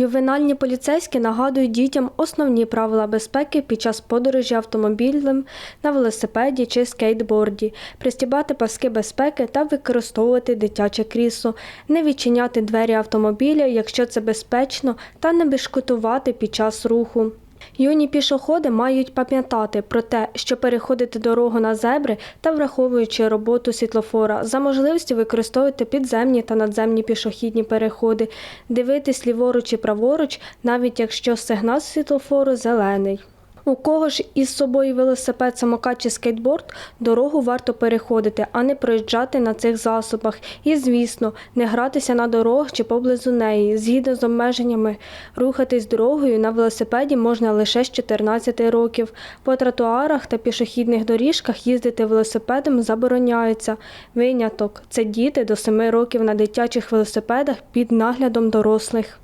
Ювенальні поліцейські нагадують дітям основні правила безпеки під час подорожі автомобілем на велосипеді чи скейтборді, пристібати паски безпеки та використовувати дитяче крісло, не відчиняти двері автомобіля, якщо це безпечно, та не бешкотувати під час руху. Юні пішоходи мають пам'ятати про те, що переходити дорогу на зебри та враховуючи роботу світлофора, за можливості використовувати підземні та надземні пішохідні переходи, дивитись ліворуч і праворуч, навіть якщо сигнал світлофору зелений. У кого ж із собою велосипед, самокат чи скейтборд, дорогу варто переходити, а не проїжджати на цих засобах. І, звісно, не гратися на дорогах чи поблизу неї. Згідно з обмеженнями, рухатись дорогою на велосипеді можна лише з 14 років. По тротуарах та пішохідних доріжках їздити велосипедом забороняється. Виняток це діти до 7 років на дитячих велосипедах під наглядом дорослих.